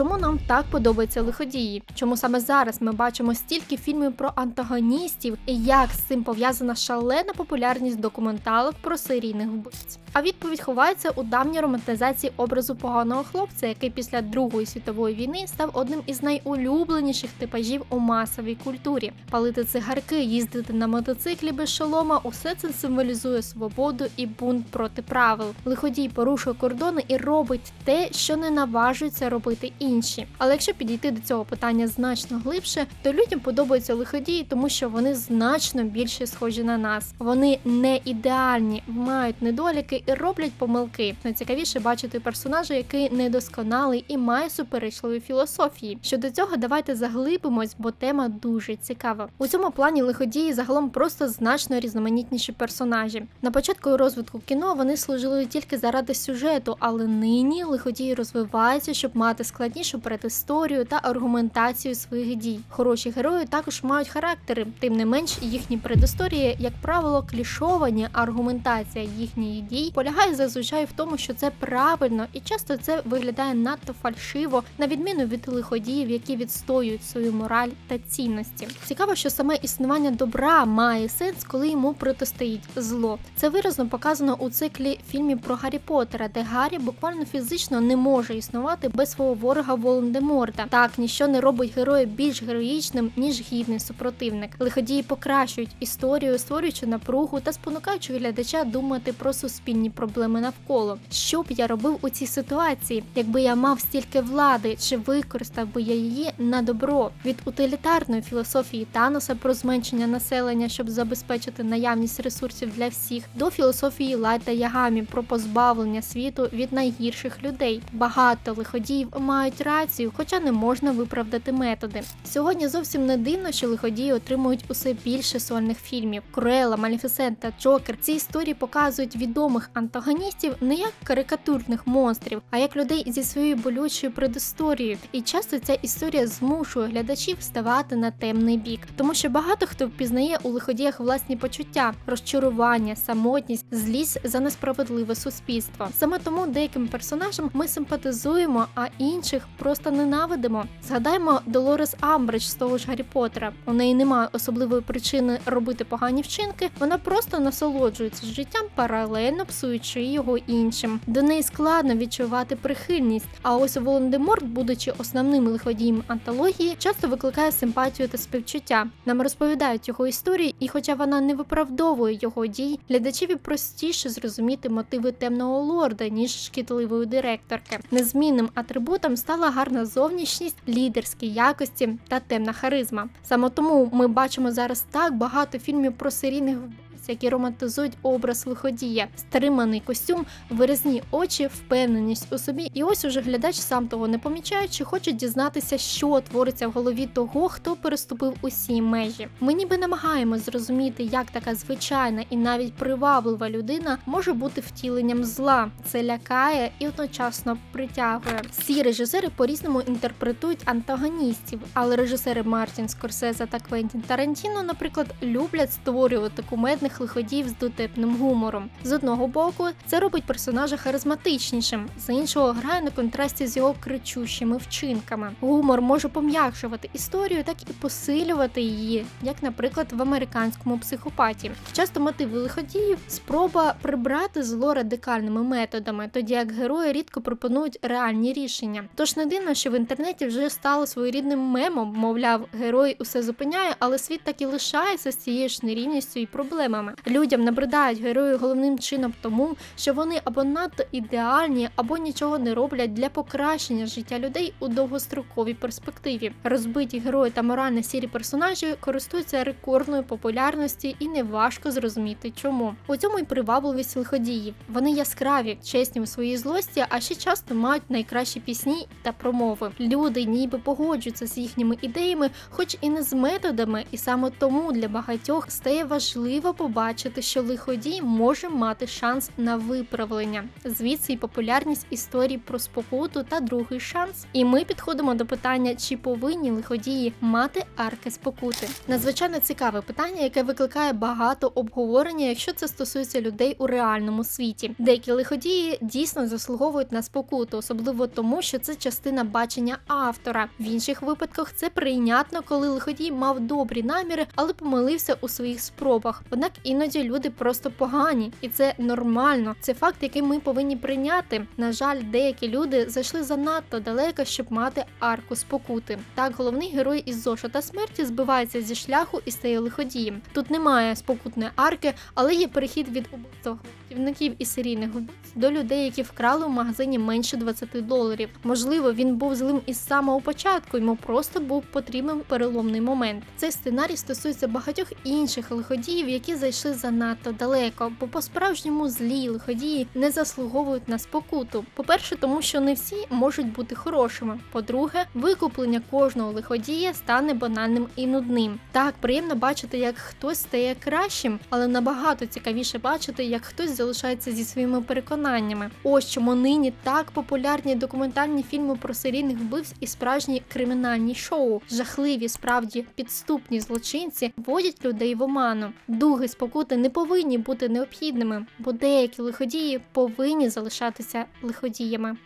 чому нам так подобаються лиходії? Чому саме зараз ми бачимо стільки фільмів про антагоністів і як з цим пов'язана шалена популярність документалок про серійних вбивць? А відповідь ховається у давній романтизації образу поганого хлопця, який після Другої світової війни став одним із найулюбленіших типажів у масовій культурі. Палити цигарки, їздити на мотоциклі без шолома усе це символізує свободу і бунт проти правил. Лиходій порушує кордони і робить те, що не наважуються робити інші. Але якщо підійти до цього питання значно глибше, то людям подобаються лиходії, тому що вони значно більше схожі на нас. Вони не ідеальні, мають недоліки і роблять помилки. Найцікавіше бачити персонажа, який недосконалий і має суперечливі філософії. Щодо цього, давайте заглибимось, бо тема дуже цікава. У цьому плані лиходії загалом просто значно різноманітніші персонажі. На початку розвитку кіно вони служили тільки заради сюжету, але нині лиходії розвиваються, щоб мати складнішу передісторію та аргументацію своїх дій. Хороші герої також мають характери, тим не менш їхні предісторії, як правило, клішовані. а Аргументація їхніх дій полягає зазвичай в тому, що це правильно, і часто це виглядає надто фальшиво, на відміну від лиходіїв, які відстоюють свою мораль та цінності. Цікаво, що саме існування добра має сенс, коли йому протистоїть зло. Це виразно показано у циклі фільмів про Гаррі Поттера, де Гаррі буквально фізично не може існувати без свого ворога Волан-де-Морта. Так ніщо не робить героя більш героїчним ніж гідний супротивник. Лиходії покращують історію, створюючи напругу та спонукаючи глядача думати про суспільні проблеми навколо. Що б я робив у цій ситуації, якби я мав стільки влади, чи використав би я її на добро від утилітарної філософії Таноса про зменшення населення, щоб забезпечити наявність ресурсів для всіх, до філософії Лайта Ягамі про позбавлення світу від найгірших людей. Багато лиходіїв мають рацію, хоча не можна виправдати методи. Сьогодні зовсім не дивно, що лиходії отримують усе більше сольних фільмів. Круела, Маліфісента, Джокер. Ці історії показують відомих антагоністів не як карикатурних монстрів, а як людей зі своєю болючою предісторією. І часто ця історія змушує глядачів ставати на темний бік, тому що багато хто впізнає у лиходіях власні почуття, розчарування, самотність, злість за несправедливе суспільство. Саме тому деяким персонажам ми симпатизуємо, а інших просто ненавидимо. Згадаємо Долорес Амбридж з того ж Гаррі Поттера. У неї немає особливої причини робити погані вчинки. Вона просто насолоджується життям, паралельно псуючи його іншим. До неї складно відчувати прихильність. А ось Волан-де-Морт, будучи основним лиходієм антології, часто викликає симпатію та співчуття. Нам розповідають його історії, і хоча вона не виправдовує його дій, глядачеві простіше зрозуміти мотиви темного лорда, ніж шкідливої директорки. Незмінним атрибутом стала гарна зовнішність, лідерські якості та темна харизма. Саме тому ми бачимо зараз так багато фільмів про серійних які романтизують образ лиходія, стриманий костюм, виразні очі, впевненість у собі. І ось уже глядач, сам того не помічаючи, хоче дізнатися, що твориться в голові того, хто переступив усі межі. Ми ніби намагаємось зрозуміти, як така звичайна і навіть приваблива людина може бути втіленням зла. Це лякає і одночасно притягує. Всі режисери по-різному інтерпретують антагоністів, але режисери Мартін Скорсезе та Квентін Тарантіно, наприклад, люблять створювати кумедних лиходіїв з дотепним гумором. З одного боку, це робить персонажа харизматичнішим, з іншого грає на контрасті з його кричущими вчинками. Гумор може пом'якшувати історію, так і посилювати її, як, наприклад, в американському психопаті. Часто мотиви лиходіїв спроба прибрати зло радикальними методами, тоді як герої рідко пропонують реальні рішення. Тож не дивно, що в інтернеті вже стало своєрідним мемом, мовляв, герой усе зупиняє, але світ так і лишається з цією ж нерівністю і проблемами. Людям набридають герої головним чином тому, що вони або надто ідеальні, або нічого не роблять для покращення життя людей у довгостроковій перспективі. Розбиті герої та морально сірі персонажі користуються рекордною популярності і неважко зрозуміти, чому. У цьому й привабливість лиходіїв. Вони яскраві, чесні у своїй злості, а ще часто мають найкращі пісні та промови. Люди ніби погоджуються з їхніми ідеями, хоч і не з методами, і саме тому для багатьох стає важливо побачити побачити, що лиходій може мати шанс на виправлення. Звідси й популярність історій про спокуту та другий шанс. І ми підходимо до питання, чи повинні лиходії мати арки спокути. Надзвичайно цікаве питання, яке викликає багато обговорення, якщо це стосується людей у реальному світі. Деякі лиходії дійсно заслуговують на спокуту, особливо тому, що це частина бачення автора. В інших випадках це прийнятно, коли лиходій мав добрі наміри, але помилився у своїх спробах. Однак іноді люди просто погані, і це нормально. Це факт, який ми повинні прийняти. На жаль, деякі люди зайшли занадто далеко, щоб мати арку спокути. Так, головний герой із зошита смерті збивається зі шляху і стає лиходієм. Тут немає спокутної арки, але є перехід від убивства гвалтівників і серійних вбивць до людей, які вкрали у магазині менше 20 доларів. Можливо, він був злим із самого початку, йому просто був потрібен переломний момент. Цей сценарій стосується багатьох інших лиходіїв, які зайшли занадто далеко, бо по-справжньому злі лиходії не заслуговують на спокуту. По-перше, тому що не всі можуть бути хорошими. По-друге, викуплення кожного лиходія стане банальним і нудним. Так, приємно бачити, як хтось стає кращим, але набагато цікавіше бачити, як хтось залишається зі своїми переконаннями. Ось чому нині так популярні документальні фільми про серійних вбивць і справжні кримінальні шоу. Жахливі, справді підступні злочинці вводять людей в оману. Дуги спокути не повинні бути необхідними, бо деякі лиходії повинні залишатися лиходіями.